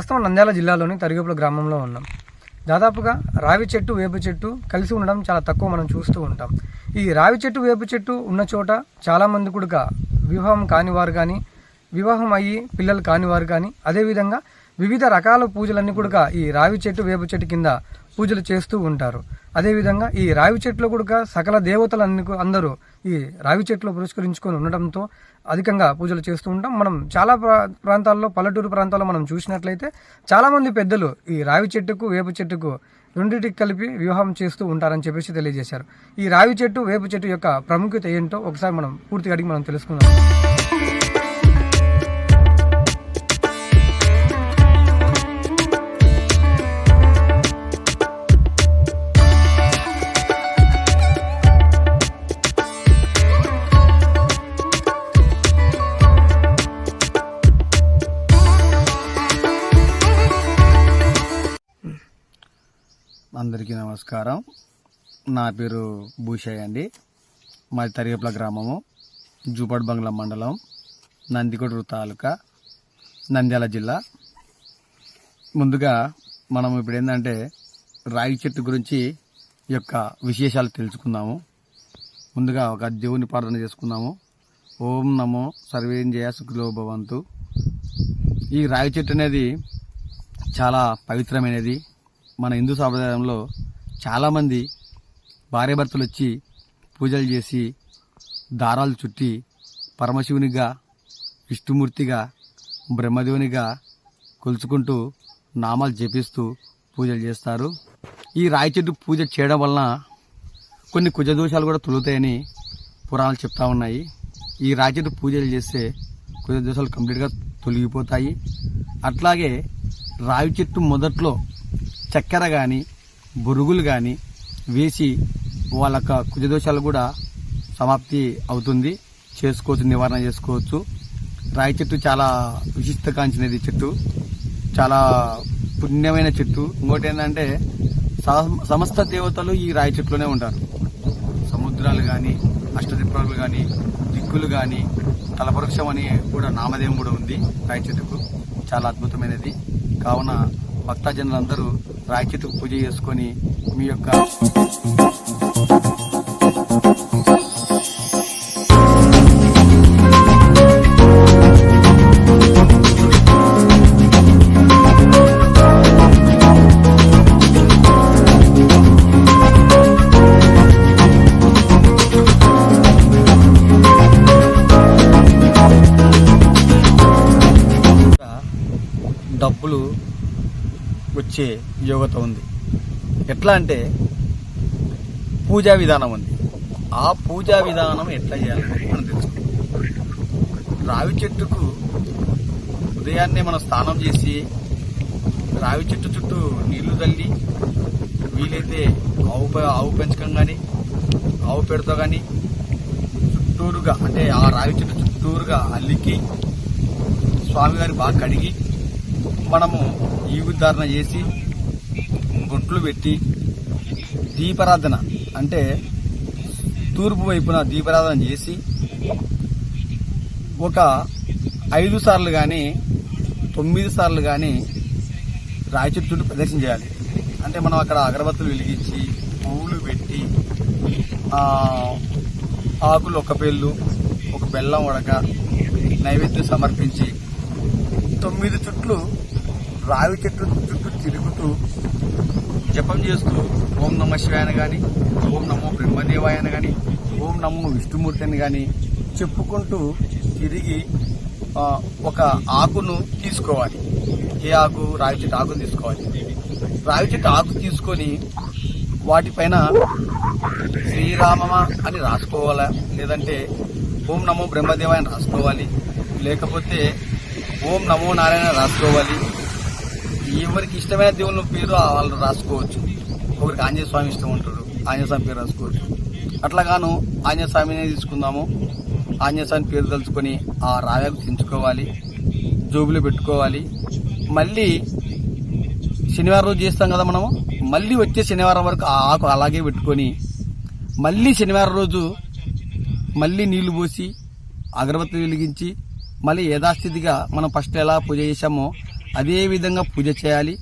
ప్రస్తుతం నంద్యాల జిల్లాలోని తరిగేపుల గ్రామంలో ఉన్నాం. దాదాపుగా రావి చెట్టు వేప చెట్టు కలిసి ఉండడం చాలా తక్కువ మనం చూస్తూ ఉంటాం. ఈ రావి చెట్టు వేప చెట్టు ఉన్న చోట చాలామంది కూడా వివాహం కానివారు కానీ వివాహం అయ్యి పిల్లలు కానివారు కానీ అదేవిధంగా వివిధ రకాల పూజలన్నీ కూడా ఈ రావి చెట్టు వేప చెట్టు కింద పూజలు చేస్తూ ఉంటారు. అదేవిధంగా ఈ రావి చెట్లు కూడా సకల దేవతలన్నీ అందరూ ఈ రావి చెట్లు పురస్కరించుకొని ఉండడంతో అధికంగా పూజలు చేస్తూ ఉంటాం. మనం చాలా ప్రా- ప్రాంతాల్లో పల్లెటూరు ప్రాంతాల్లో మనం చూసినట్లయితే చాలామంది పెద్దలు ఈ రావి చెట్టుకు వేప చెట్టుకు రెండింటికి కలిపి వివాహం చేస్తూ ఉంటారని చెప్పేసి తెలియజేశారు. ఈ రావి చెట్టు వేప చెట్టు యొక్క ప్రాముఖ్యత ఏంటో ఒకసారి మనం పూర్తిగా అడిగి మనం తెలుసుకుందాం. అందరికీ నమస్కారం. నా పేరు భూషయ్య అండి. మాది తరిగేప్ల గ్రామము జూపడ్ బంగ్లా మండలం నందికొడూరు తాలూకా నంద్యాల జిల్లా. ముందుగా మనం ఇప్పుడు ఏంటంటే రాగి చెట్టు గురించి యొక్క విశేషాలు తెలుసుకుందాము. ముందుగా ఒక దేవుని ప్రార్థన చేసుకుందాము. ఓం నమో సర్వేంజయ సుఖలో భవంతు. ఈ రాగి చెట్టు అనేది చాలా పవిత్రమైనది. మన హిందూ సాంప్రదాయంలో చాలామంది భార్యాభర్తలు వచ్చి పూజలు చేసి దారాలు చుట్టి పరమశివునిగా విష్ణుమూర్తిగా బ్రహ్మదేవునిగా కొలుచుకుంటూ నామాలు జపిస్తూ పూజలు చేస్తారు. ఈ రాయి చెట్టు పూజ చేయడం వలన కొన్ని కుజదోషాలు కూడా తొలుతాయని పురాణాలు చెప్తా ఉన్నాయి. ఈ రాయి చెట్టు పూజలు చేస్తే కుజదోషాలు కంప్లీట్గా తొలగిపోతాయి. అట్లాగే రావి చెట్టు మొదట్లో చక్కెర కానీ బురుగులు కానీ వేసి వాళ్ళ యొక్క కుజదోషాలు కూడా సమాప్తి అవుతుంది. చేసుకోవచ్చు నివారణ చేసుకోవచ్చు. రాయి చెట్టు చాలా విశిష్ట కాంచినది చెట్టు. చాలా పుణ్యమైన చెట్టు. ఇంకోటి ఏంటంటే సమ- సమస్త దేవతలు ఈ రాయి చెట్టులోనే ఉంటారు. సముద్రాలు కానీ అష్టదిప్రాలు కానీ దిక్కులు కానీ తలపరుక్షం అని కూడా నామధేయం కూడా ఉంది రాయి చెట్టుకు. చాలా అద్భుతమైనది. కావున భక్తజనులందరూ రాఖీతకు పూజ చేసుకొని మీ యొక్క డబ్బులు వచ్చే యోగత ఉంది. ఎట్లా అంటే పూజా విధానం ఉంది. ఆ పూజా విధానం ఎట్లా చేయాలి మనం తెలుసుకుందాం రావి చెట్టుకు ఉదయాన్నే మనం స్నానం చేసి రావి చెట్టు చుట్టూ నీళ్ళు తల్లి వీలైతే ఆవు ఆవు పెంచకం కానీ ఆవు పెడతో కానీ చుట్టూరుగా అంటే ఆ రావి చెట్టు చుట్టూరుగా అల్లికి స్వామివారి బాగా కడిగి మనము ఈగుధారణ చేసి బొట్లు పెట్టి దీపారాధన అంటే తూర్పు వైపున దీపారాధన చేసి ఒక ఐదు సార్లు కానీ తొమ్మిది సార్లు కానీ రాయి చెట్టు చుట్టూ ప్రదక్షిణ చేయాలి. అంటే మనం అక్కడ అగరబత్తులు వెలిగించి పువ్వులు పెట్టి ఆకులు ఒక పెళ్ళు ఒక బెల్లం ఉడక నైవేద్యం సమర్పించి తొమ్మిది చుట్లు రావి చెట్టు చుట్టూ తిరుగుతూ జపం చేస్తూ ఓం నమ శివాయన కానీ ఓం నమో బ్రహ్మదేవాయన కానీ ఓం నమో విష్ణుమూర్తి అని కానీ చెప్పుకుంటూ తిరిగి ఒక ఆకును తీసుకోవాలి. ఏ ఆకు? రావి చెట్టు ఆకును తీసుకోవాలి. రావి చెట్టు ఆకు తీసుకొని వాటిపైన శ్రీరామమ అని రాసుకోవాలా? లేదంటే ఓం నమో బ్రహ్మదేవాయ అని రాసుకోవాలి. లేకపోతే ఓం నమో నారాయణ రాసుకోవాలి. ఎవరికి ఇష్టమైన దేవుని పేరు వాళ్ళు రాసుకోవచ్చు. ఒకరికి ఆంజనేయ స్వామి ఇష్టం ఉంటాడు. ఆంజనేయ స్వామి పేరు రాసుకోవచ్చు. అట్లాగాను ఆంజనేయ స్వామినే తీసుకుందాము. ఆంజనేయ స్వామి పేరు తలుచుకొని ఆ రాయాకు తెంచుకోవాలి. జోబులో పెట్టుకోవాలి. మళ్ళీ శనివారం రోజు చేస్తాం కదా మనము. మళ్ళీ వచ్చే శనివారం వరకు ఆ ఆకు అలాగే పెట్టుకొని మళ్ళీ శనివారం రోజు మళ్ళీ నీళ్ళు పోసి అగరబత్తి వెలిగించి మళ్ళీ యథాస్థితిగా మనం ఫస్ట్ ఎలా పూజ చేశామో అదే విధంగా పూజ చేయాలి.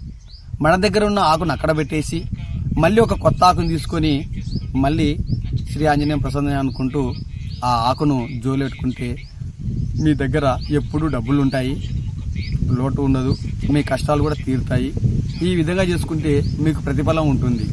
మన దగ్గర ఉన్న ఆకును అక్కడ పెట్టేసి మళ్ళీ ఒక కొత్త ఆకును తీసుకొని మళ్ళీ శ్రీ ఆంజనేయం ప్రసన్న అనుకుంటూ ఆ ఆకును జోలెట్టుకుంటే మీ దగ్గర ఎప్పుడూ డబ్బులు ఉంటాయి. లోటు ఉండదు. మీ కష్టాలు కూడా తీరుతాయి. ఈ విధంగా చేసుకుంటే మీకు ప్రతిఫలం ఉంటుంది.